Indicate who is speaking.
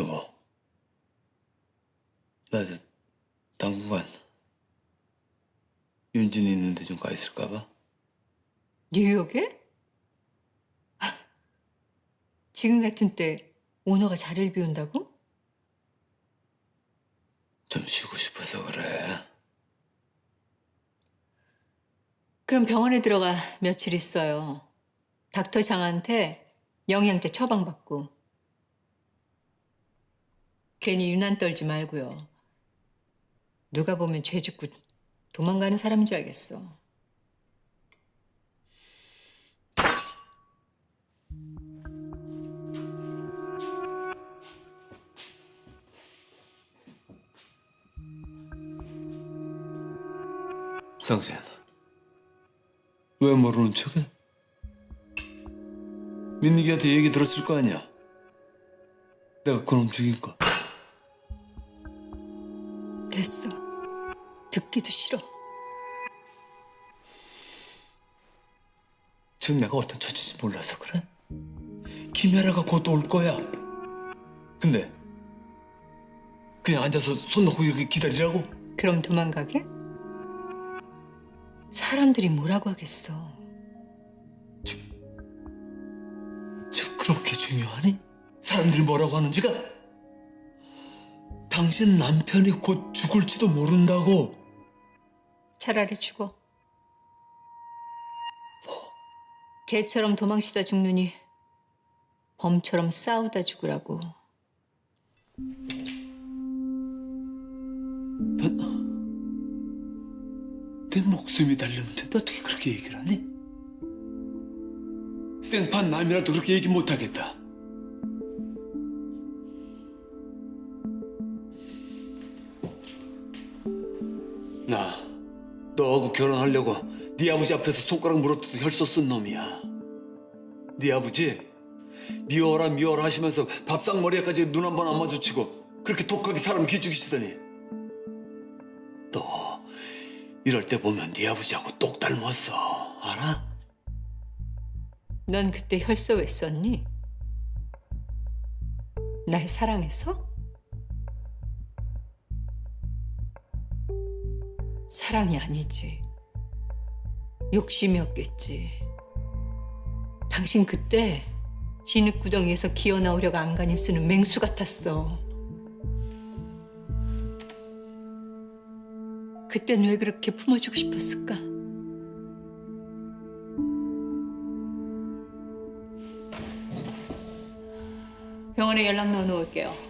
Speaker 1: 여보, 나저 당분간 윤진이 있는데 좀 가 있을까 봐.
Speaker 2: 뉴욕에? 지금 같은 때 오너가 자리를 비운다고?
Speaker 1: 좀 쉬고 싶어서 그래.
Speaker 2: 그럼 병원에 들어가 며칠 있어요. 닥터 장한테 영양제 처방받고. 괜히 유난 떨지 말고요. 누가 보면 죄 짓고 도망가는 사람인 줄 알겠어.
Speaker 1: 당신 왜 모르는 척해? 민기한테 얘기 들었을 거 아니야. 내가 그놈 죽인 거.
Speaker 2: 됐어. 듣기도 싫어.
Speaker 1: 지금 내가 어떤 처지인지 몰라서 그래? 김혜라가 곧 올 거야. 근데 그냥 앉아서 손 놓고 이렇게 기다리라고?
Speaker 2: 그럼 도망가게? 사람들이 뭐라고 하겠어.
Speaker 1: 지금 그렇게 중요하니? 사람들이 뭐라고 하는지가? 당신 남편이 곧 죽을지도 모른다고.
Speaker 2: 차라리 죽어. 개처럼 도망치다 죽느니 범처럼 싸우다 죽으라고.
Speaker 1: 내 목숨이 달렸는데 너 어떻게 그렇게 얘기를 하니? 생판 남이라도 그렇게 얘기 못하겠다. 나 너하고 결혼하려고 네 아버지 앞에서 손가락 물어뜯어 혈서 쓴 놈이야. 네 아버지 미워라 미워라 하시면서 밥상 머리에까지 눈 한 번 안 마주치고 그렇게 독하게 사람 기죽이시더니 너 이럴 때 보면 네 아버지하고 똑 닮았어. 알아?
Speaker 2: 넌 그때 혈서 왜 썼니? 날 사랑해서? 사랑이 아니지. 욕심이었겠지. 당신 그때 진흙구덩이에서 기어 나오려고 안간힘 쓰는 맹수 같았어. 그땐 왜 그렇게 품어주고 싶었을까? 병원에 연락 넣어놓을게요.